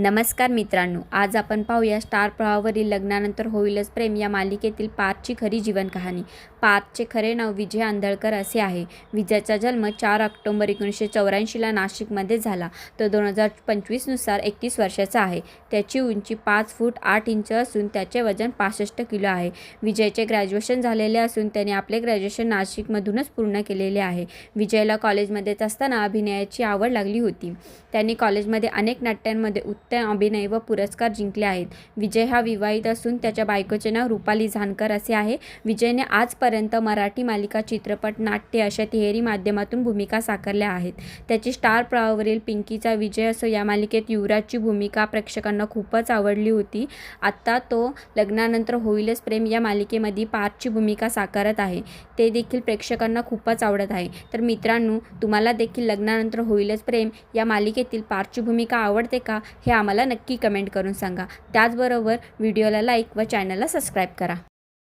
नमस्कार मित्रांनो आज आपण पाहूया स्टार प्रवाहावरील लग्नानंतर होईलच प्रेम या मालिकेतील पार्थची खरी जीवन कहाणी. पार्थचे खरे नाव विजय आंधळकर असे आहे. विजयचा जन्म चार ऑक्टोबर एकोणीसशे चौऱ्याऐंशीला नाशिकमध्ये झाला. तो दोन हजार पंचवीसनुसार एकतीस वर्षाचा आहे. त्याची उंची पाच फूट आठ इंच असून त्याचे वजन पासष्ट किलो आहे. विजयचे ग्रॅज्युएशन झालेले असून त्याने आपले ग्रॅज्युएशन नाशिकमधूनच पूर्ण केलेले आहे. विजयला कॉलेजमध्येच असताना अभिनयाची आवड लागली होती. त्यांनी कॉलेजमध्ये अनेक नाट्यांमध्ये नाट्य अभिनय व पुरस्कार जिंकले आहेत. विजय हा विवाहित असून त्याच्या बायकोचे नाव रुपाली झानकर असे आहे. विजयने आजपर्यंत मराठी मालिका चित्रपट नाट्य अशा तिहेरी माध्यमातून भूमिका साकारल्या आहेत. त्याची स्टार प्रवावरील पिंकीचा विजय असो या मालिकेत युवराजची भूमिका प्रेक्षकांना खूपच आवडली होती. आत्ता तो लग्नानंतर होईलच प्रेम या मालिकेमध्ये पार्थची भूमिका साकारत आहे. ते देखील प्रेक्षकांना खूपच आवडत आहे. तर मित्रांनो तुम्हाला देखील लग्नानंतर होईलच प्रेम या मालिकेतील पार्थची भूमिका आवडते का? हे आम्हाला नक्की कमेंट करून सांगा. त्याचबरोबर व्हिडिओला लाईक व चॅनलला सबस्क्राईब करा.